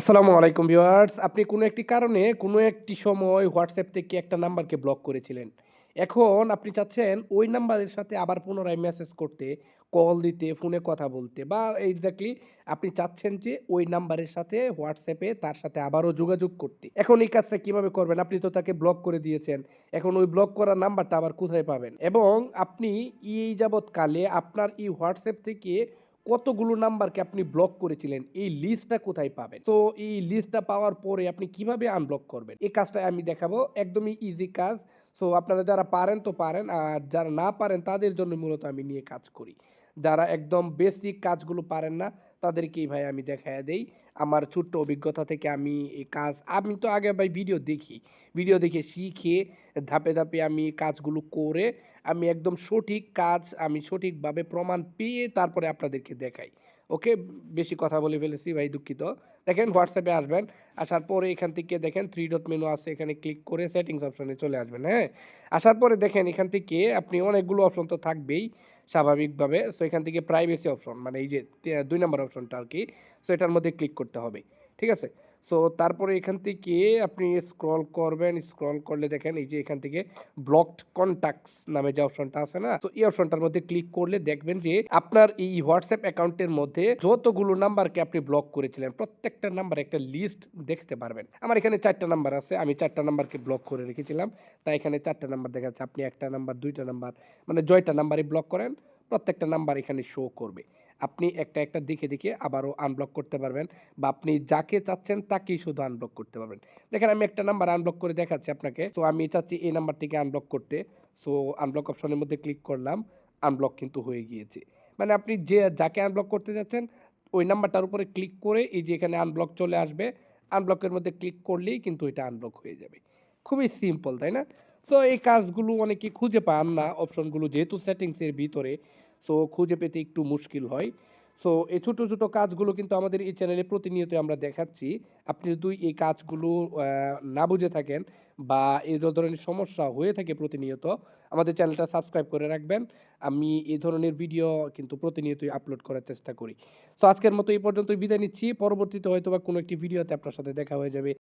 আসসালামু আলাইকুম ভিউয়ার্স। আপনি কোনো একটি কারণে কোনো একটি সময় হোয়াটসঅ্যাপ থেকে একটা নাম্বারকে ব্লক করেছিলেন। এখন আপনি চাচ্ছেন ওই নাম্বারের সাথে আবার পুনরায় মেসেজ করতে কল দিতে ফোনে কথা বলতে বা এক্স্যাক্টলি আপনি চাচ্ছেন যে ওই নাম্বারের সাথে হোয়াটসঅ্যাপে তার সাথে আবারও যোগাযোগ করতে। এখন এই কাজটা কীভাবে করবেন? আপনি তো তাকে ব্লক করে দিয়েছেন। এখন ওই ব্লক করা নাম্বারটা আবার কোথায় পাবেন? এবং আপনি এই যাবৎকালে আপনার এই হোয়াটসঅ্যাপ থেকে কতগুলো নাম্বারকে আপনি ব্লক করেছিলেন, এই লিস্টটা কোথায় পাবেন? তো এই লিস্টটা পাওয়ার পরে আপনি কীভাবে আনব্লক করবেন? এই কাজটা আমি দেখাবো, একদমই ইজি কাজ। সো আপনারা যারা পারেন তো পারেন, আর যারা না পারেন, তাদের জন্য মূলত আমি নিয়ে কাজ করি। যারা একদম বেসিক কাজগুলো পারেন না তাদেরকেই ভাই আমি দেখায় দেই। আমার ছোট্ট অভিজ্ঞতা থেকে আমি এই কাজ, আমি তো আগে ভাই ভিডিও দেখি। ভিডিও দেখে শিখে ধাপে ধাপে আমি কাজগুলো করে আমি একদম সঠিক কাজ, আমি সঠিকভাবে প্রমাণ পেয়ে তারপরে আপনাদেরকে দেখাই। ওকে? বেশি কথা বলে ফেলেছি ভাই, দুঃখিত। দেখেন হোয়াটসঅ্যাপে আসবেন, আসার পরে এখান থেকে দেখেন থ্রি ডট মেনু আছে, এখানে ক্লিক করে সেটিংস অপশনে চলে আসবেন হ্যাঁ? আসার পরে দেখেন, এখান থেকে আপনি অনেকগুলো অপশন তো থাকবেই। স্বাভাবিকভাবে। সো এখান থেকে প্রাইভেসি অপশন মানে এই যে দুই নম্বর অপশনটা আর কি সো এটার মধ্যে ক্লিক করতে হবে। ঠিক আছে? সো তারপরে এখান থেকে আপনি স্ক্রল করবেন স্ক্রল করলে দেখেন এই যে এখান থেকে ব্লকড কন্ট্যাক্টস নামে যে অপশনটা আছে না? তো এই অপশনটার মধ্যে ক্লিক করলে দেখবেন যে আপনার এই হোয়াটসঅ্যাপ অ্যাকাউন্টের মধ্যে যতগুলো নাম্বারকে আপনি ব্লক করেছিলেন, প্রত্যেকটা নাম্বার একটা লিস্ট দেখতে পারবেন। আমার এখানে চারটা নাম্বার আছে, আমি চারটা নাম্বারকে ব্লক করে রেখেছিলাম। তাই এখানে চারটা নাম্বার দেখা যাচ্ছে আপনি একটা নাম্বার দুইটা নাম্বার মানে জয়টা নাম্বারই ব্লক করেন। প্রত্যেকটা নাম্বার এখানে শো করবে। আপনি একটা একটা দেখে দেখে আবারও আনব্লক করতে পারবেন বা আপনি যাকে চাচ্ছেন তাকেই শুধু আনব্লক করতে পারবেন। দেখেন, আমি একটা নাম্বার আনব্লক করে দেখাচ্ছি আপনাকে। তো আমি চাচ্ছি এই নাম্বারটিকে আনব্লক করতে। সো আনব্লক অপশনের মধ্যে ক্লিক করলাম আনব্লক কিন্তু হয়ে গিয়েছে। মানে আপনি যে, যাকে আনব্লক করতে যাচ্ছেন ওই নাম্বারটার উপরে ক্লিক করে এই যে এখানে আনব্লক চলে আসবে। আনব্লকের মধ্যে ক্লিক করলেই কিন্তু এটা আনব্লক হয়ে যাবে। খুবই সিম্পল তাই না? সো এই কাজগুলো অনেকে খুঁজে পান না, অপশনগুলো যেহেতু সেটিংসের ভিতরে সো খুঁজে পেতে একটু মুশকিল হয়। সো এই ছোটো ছোটো কাজগুলো কিন্তু আমাদের এই চ্যানেলে প্রতিনিয়ত আমরা দেখাচ্ছি। আপনি যদি এই কাজগুলো না বুঝে থাকেন বা এই ধরনের সমস্যা হয়ে থাকে প্রতিনিয়ত, আমাদের চ্যানেলটা সাবস্ক্রাইব করে রাখবেন। আমি এই ধরনের ভিডিও কিন্তু প্রতিনিয়তই আপলোড করার চেষ্টা করি। তো আজকের মতো এই পর্যন্তই বিদায় নিচ্ছি। পরবর্তীতে হয়তো বা কোনো একটি ভিডিওতে আপনার সাথে দেখা হয়ে যাবে।